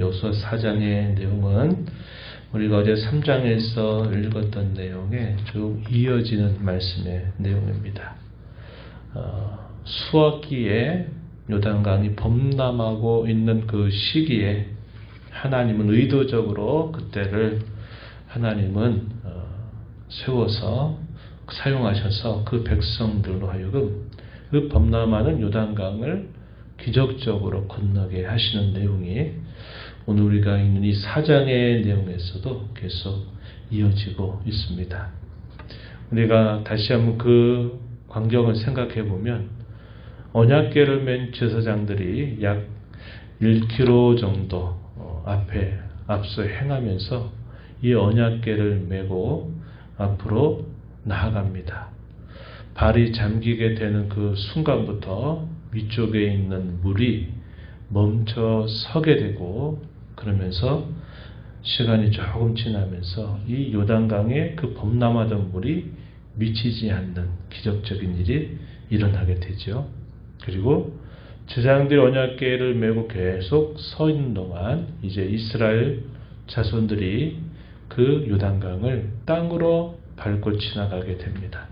여호수아 4장의 내용은 우리가 어제 3장에서 읽었던 내용에 쭉 이어지는 말씀의 내용입니다. 어, 수학기에 요단강이 범람하고 있는 그 시기에 하나님은 의도적으로 그때를 하나님은 어, 세워서 사용하셔서 그 백성들로 하여금 그 범람하는 요단강을 기적적으로 건너게 하시는 내용이 오늘 우리가 읽는 이 사장의 내용에서도 계속 이어지고 있습니다. 우리가 다시 한번 그 광경을 생각해 보면 언약계를 맨 제사장들이 약 1km 정도 어, 앞에 앞서 행하면서 이 언약계를 메고 앞으로 나아갑니다. 발이 잠기게 되는 그 순간부터 위쪽에 있는 물이 멈춰 서게 되고 그러면서 시간이 조금 지나면서 이 요단강에 그 범람하던 물이 미치지 않는 기적적인 일이 일어나게 되죠. 그리고 제사장들이 언약궤를 메고 계속 서 있는 동안 이제 이스라엘 자손들이 그 요단강을 땅으로 밟고 지나가게 됩니다.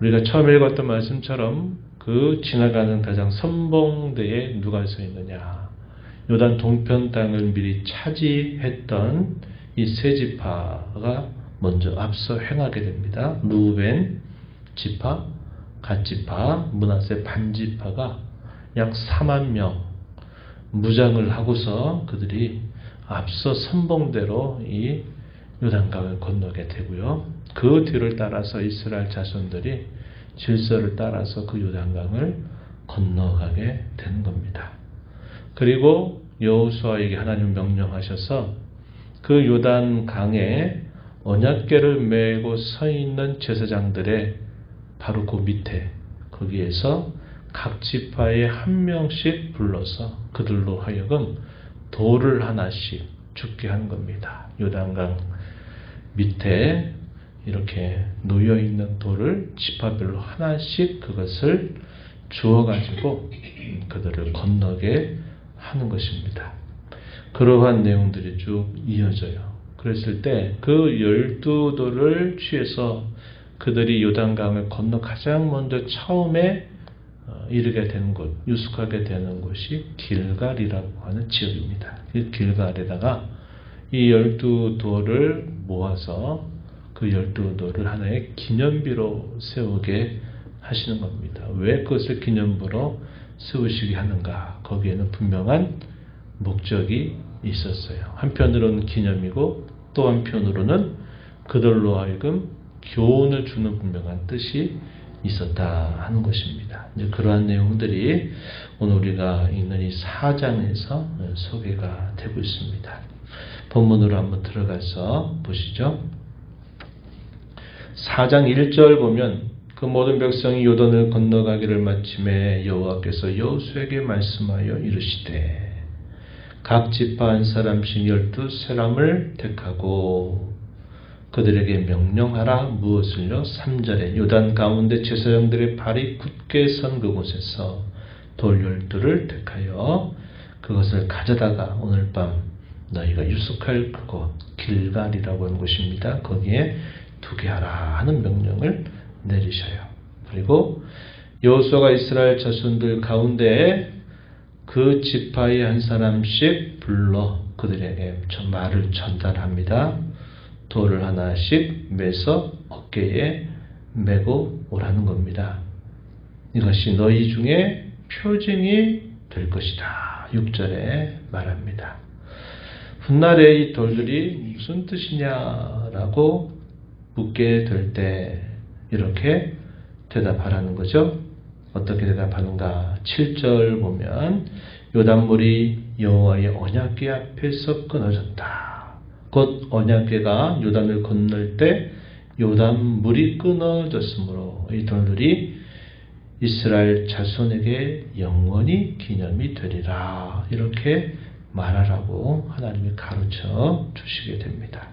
우리가 처음 읽었던 말씀처럼 그 지나가는 가장 선봉대에 누가 서 있느냐. 요단 동편 땅을 미리 차지했던 이 세 지파가 먼저 앞서 행하게 됩니다. 루벤 지파, 갓지파, 문하세 반지파가 약 4만 명 무장을 하고서 그들이 앞서 선봉대로 이 요단강을 건너게 되고요. 그 뒤를 따라서 이스라엘 자손들이 질서를 따라서 그 요단강을 건너가게 되는 겁니다. 그리고 여호수아에게 하나님 명령하셔서 그 요단 강에 언약궤를 메고 서 있는 제사장들의 바로 그 밑에 거기에서 각 지파에 한 명씩 불러서 그들로 하여금 돌을 하나씩 죽게 한 겁니다. 요단강 밑에 이렇게 놓여 있는 돌을 지파별로 하나씩 그것을 주어 가지고 그들을 건너게 하는 것입니다. 그러한 내용들이 쭉 이어져요. 그랬을 때 그 열두 돌을 취해서 그들이 요단강을 건너 가장 먼저 처음에 어, 이르게 되는 곳, 유숙하게 되는 곳이 길갈이라고 하는 지역입니다. 그 길갈에다가 이 열두 돌을 모아서 그 열두 돌을 하나의 기념비로 세우게 하시는 겁니다. 왜 그것을 기념부로 세우시게 하는가? 거기에는 분명한 목적이 있었어요. 한편으로는 기념이고 또 한편으로는 그들로 하여금 교훈을 주는 분명한 뜻이 있었다 하는 것입니다. 이제 그러한 내용들이 오늘 우리가 읽는 이 4장에서 소개가 되고 있습니다. 본문으로 한번 들어가서 보시죠. 4장 1절 보면 그 모든 백성이 요단을 건너가기를 마침에 여호와께서 여호수에게 말씀하여 이르시되 각 지파 한 사람씩 열두 사람을 택하고 그들에게 명령하라 무엇을요? 3절에 요단 가운데 제사장들의 발이 굳게 선 그곳에서 돌 열두를 택하여 그것을 가져다가 오늘 밤 너희가 유숙할 그곳 길갈이라고 하는 곳입니다. 거기에 두게 하라 하는 명령을 내리셔요. 그리고 여호수아가 이스라엘 자손들 가운데 그 지파의 한 사람씩 불러 그들에게 말을 전달합니다. 돌을 하나씩 매서 어깨에 메고 오라는 겁니다. 이것이 너희 중에 표징이 될 것이다. 6절에 말합니다. 훗날에 이 돌들이 무슨 뜻이냐라고 묻게 될 때 이렇게 대답하라는 거죠. 어떻게 대답하는가? 7절 보면 요단물이 여호와의 언약궤 앞에서 끊어졌다. 곧 언약궤가 요단을 건널 때 요단 물이 끊어졌으므로 이 돌들이 이스라엘 자손에게 영원히 기념이 되리라. 이렇게 말하라고 하나님이 가르쳐 주시게 됩니다.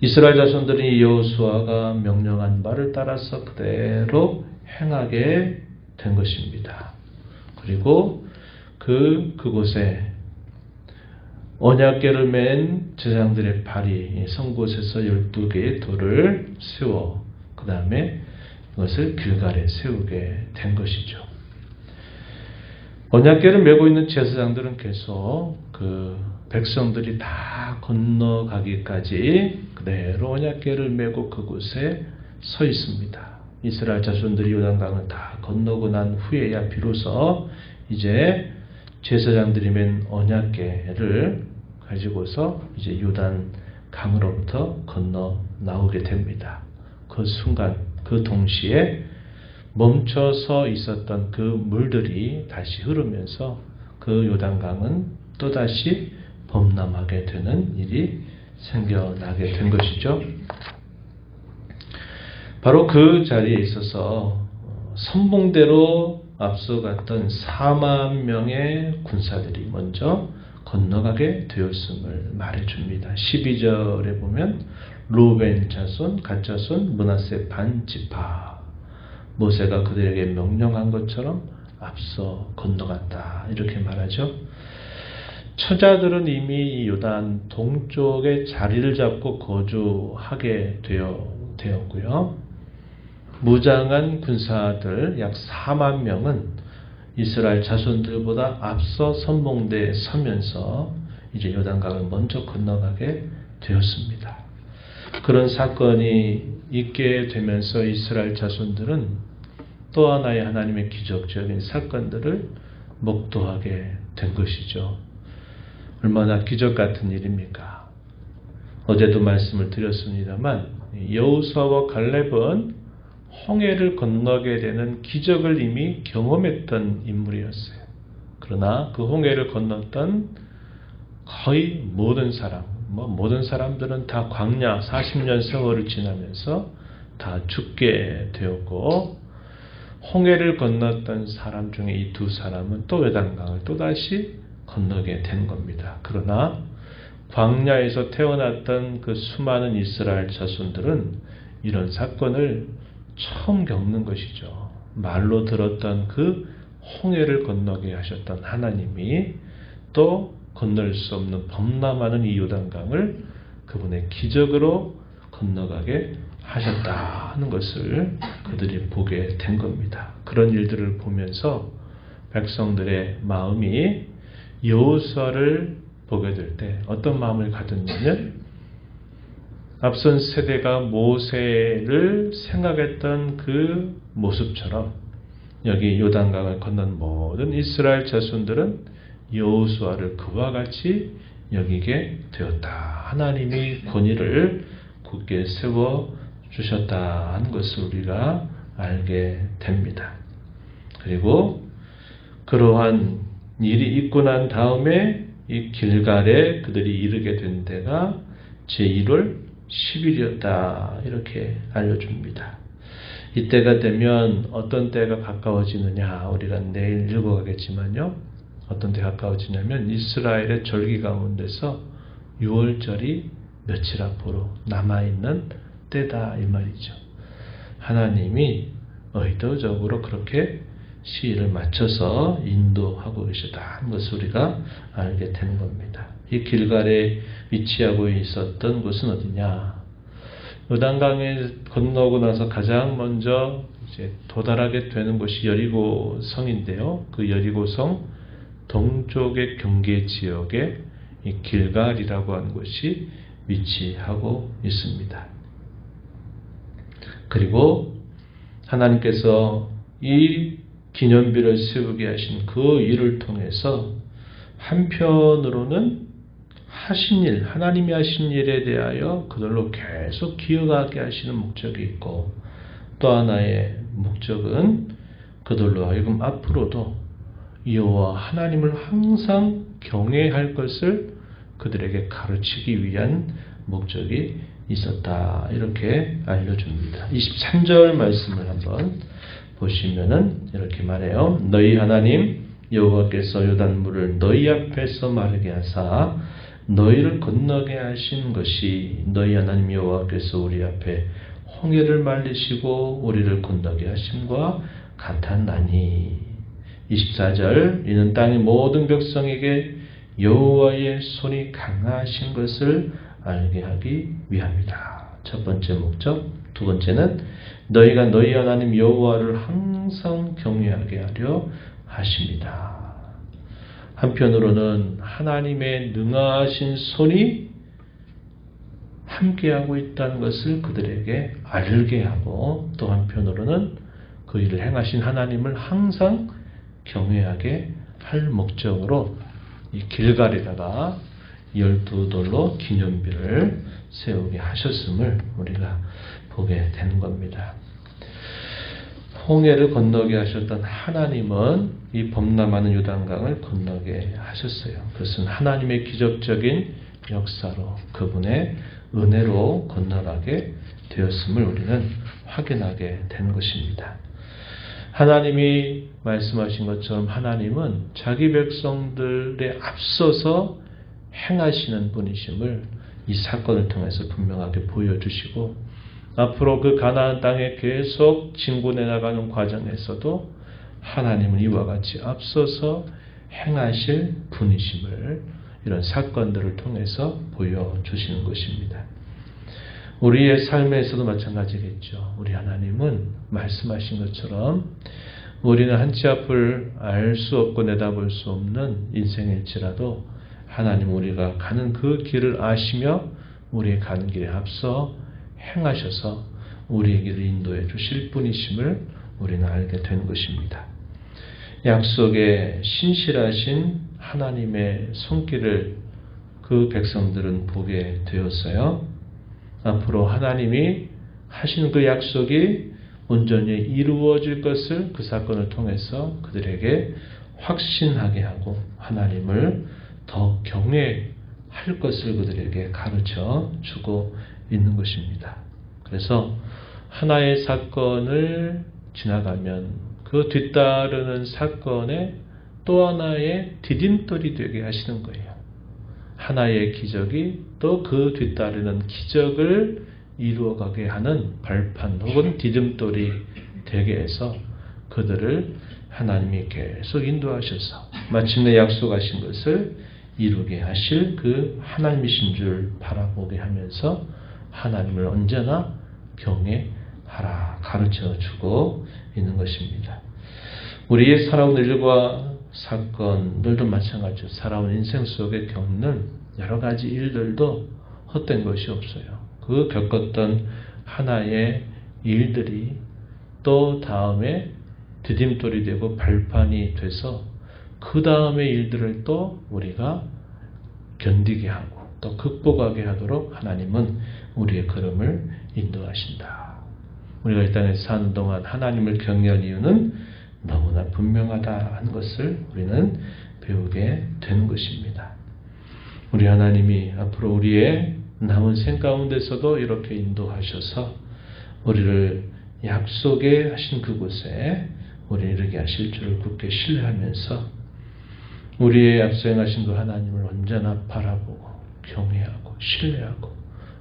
이스라엘 자손들이 여호수아가 명령한 바를 따라서 그대로 행하게 된 것입니다. 그리고 그 그곳에 언약계를 맨 제사장들의 발이 성 곳에서 12개의 돌을 세워 그 다음에 그것을 길갈에 세우게 된 것이죠. 언약계를 메고 있는 제사장들은 계속 그 백성들이 다 건너가기까지 그대로 언약계를 메고 그곳에 서 있습니다. 이스라엘 자손들이 요단강을 다 건너고 난 후에야 비로소 이제 제사장들이 맨 언약계를 가지고서 이제 요단 강으로부터 건너 나오게 됩니다. 그 순간, 그 동시에 멈춰서 있었던 그 물들이 다시 흐르면서 그 요단강은 또다시 범람하게 되는 일이 생겨나게 된 것이죠. 바로 그 자리에 있어서 선봉대로 앞서갔던 4만 명의 군사들이 먼저 건너가게 되었음을 말해줍니다. 12절에 보면 로벤 자손, 가자손, 문하세 반 지파 모세가 그들에게 명령한 것처럼 앞서 건너갔다 이렇게 말하죠. 처자들은 이미 요단 동쪽에 자리를 잡고 거주하게 되어, 되었고요. 무장한 군사들 약 4만 명은 이스라엘 자손들보다 앞서 선봉대에 서면서 이제 요단강을 먼저 건너가게 되었습니다. 그런 사건이 있게 되면서 이스라엘 자손들은 또 하나의 하나님의 기적적인 사건들을 목도하게 된 것이죠. 얼마나 기적 같은 일입니까? 어제도 말씀을 드렸습니다만 여우수아와 갈렙은 홍해를 건너게 되는 기적을 이미 경험했던 인물이었어요. 그러나 그 홍해를 건넜던 거의 모든 사람, 뭐 모든 사람들은 다 광야 40년 세월을 지나면서 다 죽게 되었고 홍해를 건넜던 사람 중에 이 두 사람은 또 외단강을 또다시 건너게 된 겁니다. 그러나 광야에서 태어났던 그 수많은 이스라엘 자손들은 이런 사건을 처음 겪는 것이죠. 말로 들었던 그 홍해를 건너게 하셨던 하나님이 또 건널 수 없는 범람하는 이 요단강을 그분의 기적으로 건너가게 하셨다 하는 것을 그들이 보게 된 겁니다. 그런 일들을 보면서 백성들의 마음이 여호수아를 보게 될 때 어떤 마음을 가졌냐면 앞선 세대가 모세를 생각했던 그 모습처럼 여기 요단강을 건넌 모든 이스라엘 자손들은 여호수아를 그와 같이 여기게 되었다. 하나님이 권위를 굳게 세워 주셨다 하는 것을 우리가 알게 됩니다. 그리고 그러한 일이 있고 난 다음에 이 길갈에 그들이 이르게 된 데가 제1월 10일이었다. 이렇게 알려줍니다. 이때가 되면 어떤 때가 가까워지느냐 우리가 내일 읽어가겠지만요. 어떤 때 가까워지냐면 이스라엘의 절기 가운데서 6월절이 며칠 앞으로 남아있는 때다 이 말이죠. 하나님이 의도적으로 그렇게 시일을 맞춰서 인도하고 계시다는 것을 우리가 알게 되는 겁니다. 이 길갈에 위치하고 있었던 곳은 어디냐? 요단강에 건너고 나서 가장 먼저 이제 도달하게 되는 곳이 여리고 성인데요. 그 여리고 성 동쪽의 경계 지역에 이 길갈이라고 하는 곳이 위치하고 있습니다. 그리고 하나님께서 이 기념비를 세우게 하신 그 일을 통해서 한편으로는 하신 일, 하나님이 하신 일에 대하여 그들로 계속 기억하게 하시는 목적이 있고 또 하나의 목적은 그들로 하여금 앞으로도 여호와 하나님을 항상 경외할 것을 그들에게 가르치기 위한 목적이 있었다. 이렇게 알려줍니다. 23절 말씀을 한번 보시면은 이렇게 말해요. 너희 하나님 여호와께서 요단물을 너희 앞에서 마르게 하사 너희를 건너게 하신 것이 너희 하나님 여호와께서 우리 앞에 홍해를 말리시고 우리를 건너게 하심과 같았나니 24절 이는 땅의 모든 백성에게 여호와의 손이 강하신 것을 알게 하기 위함이다. 첫 번째 목적. 두 번째는 너희가 너희 하나님 여호와를 항상 경외하게 하려 하십니다. 한편으로는 하나님의 능하신 손이 함께하고 있다는 것을 그들에게 알게 하고 또 한편으로는 그 일을 행하신 하나님을 항상 경외하게 할 목적으로 이 길갈에다가 열두 돌로 기념비를 세우게 하셨음을 우리가 보게 되는 겁니다. 홍해를 건너게 하셨던 하나님은 이 범람하는 요단강을 건너게 하셨어요. 그것은 하나님의 기적적인 역사로 그분의 은혜로 건너가게 되었음을 우리는 확인하게 된 것입니다. 하나님이 말씀하신 것처럼 하나님은 자기 백성들에 앞서서 행하시는 분이심을 이 사건을 통해서 분명하게 보여주시고 앞으로 그 가나안 땅에 계속 진군해 나가는 과정에서도 하나님은 이와 같이 앞서서 행하실 분이심을 이런 사건들을 통해서 보여주시는 것입니다. 우리의 삶에서도 마찬가지겠죠. 우리 하나님은 말씀하신 것처럼 우리는 한치 앞을 알 수 없고 내다볼 수 없는 인생일지라도 하나님 우리가 가는 그 길을 아시며 우리의 가는 길에 앞서 행하셔서 우리의 길을 인도해 주실 분이심을 우리는 알게 된 것입니다. 약속에 신실하신 하나님의 손길을 그 백성들은 보게 되었어요. 앞으로 하나님이 하신 그 약속이 온전히 이루어질 것을 그 사건을 통해서 그들에게 확신하게 하고 하나님을 더 경외할 것을 그들에게 가르쳐 주고 있는 것입니다. 그래서 하나의 사건을 지나가면 그 뒤따르는 사건에 또 하나의 디딤돌이 되게 하시는 거예요. 하나의 기적이 또 그 뒤따르는 기적을 이루어가게 하는 발판 혹은 디딤돌이 되게 해서 그들을 하나님이 계속 인도하셔서 마침내 약속하신 것을 이루게 하실 그 하나님이신 줄 바라보게 하면서 하나님을 언제나 경외하라 가르쳐 주고 있는 것입니다. 우리의 살아온 일과 사건들도 마찬가지죠. 살아온 인생 속에 겪는 여러 가지 일들도 헛된 것이 없어요. 그 겪었던 하나의 일들이 또 다음에 디딤돌이 되고 발판이 돼서 그 다음의 일들을 또 우리가 견디게 하고 또 극복하게 하도록 하나님은 우리의 걸음을 인도하신다. 우리가 이 땅에 사는 동안 하나님을 경외할 이유는 너무나 분명하다는 것을 우리는 배우게 되는 것입니다. 우리 하나님이 앞으로 우리의 남은 생 가운데서도 이렇게 인도하셔서 우리를 약속에 하신 그곳에 우리 이르게 하실 줄을 굳게 신뢰하면서 우리의 앞서 행하신 그 하나님을 언제나 바라보고 경외하고 신뢰하고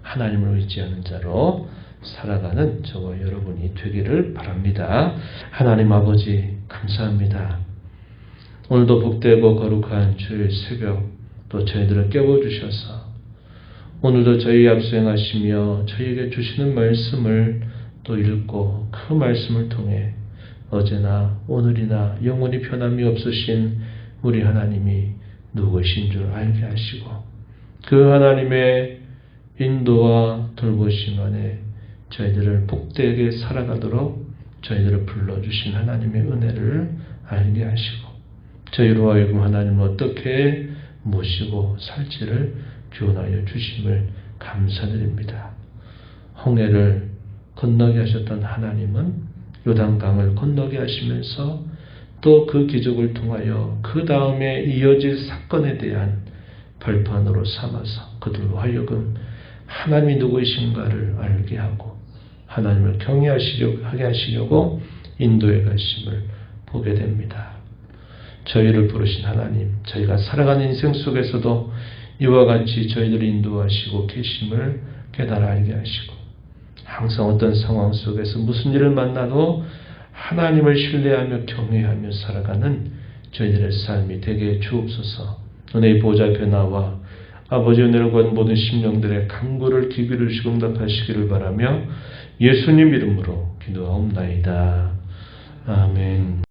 하나님을 의지하는 자로 살아가는 저와 여러분이 되기를 바랍니다. 하나님 아버지 감사합니다. 오늘도 복되고 거룩한 주일 새벽 또 저희들을 깨워주셔서 오늘도 저희 앞서 행하시며 저희에게 주시는 말씀을 또 읽고 그 말씀을 통해 어제나 오늘이나 영원히 변함이 없으신 우리 하나님이 누구신 줄 알게 하시고 그 하나님의 인도와 돌보심 안에 저희들을 복되게 살아가도록 저희들을 불러주신 하나님의 은혜를 알게 하시고 저희로 하여금 하나님을 어떻게 모시고 살지를 교훈하여 주심을 감사드립니다. 홍해를 건너게 하셨던 하나님은 요단강을 건너게 하시면서 또 그 기적을 통하여 그 다음에 이어질 사건에 대한 발판으로 삼아서 그들로 하여금 하나님이 누구이신가를 알게 하고 하나님을 경외하시려고 하게 하시려고 인도해 가심을 보게 됩니다. 저희를 부르신 하나님, 저희가 살아가는 인생 속에서도 이와 같이 저희들을 인도하시고 계심을 깨달아 알게 하시고 항상 어떤 상황 속에서 무슨 일을 만나도 하나님을 신뢰하며 경외하며 살아가는 저희들의 삶이 되게 주옵소서. 은혜의 보좌 앞에 나와 아버지 은혜를 구한 모든 심령들의 간구를 기기를 시공답하시기를 바라며 예수님 이름으로 기도하옵나이다. 아멘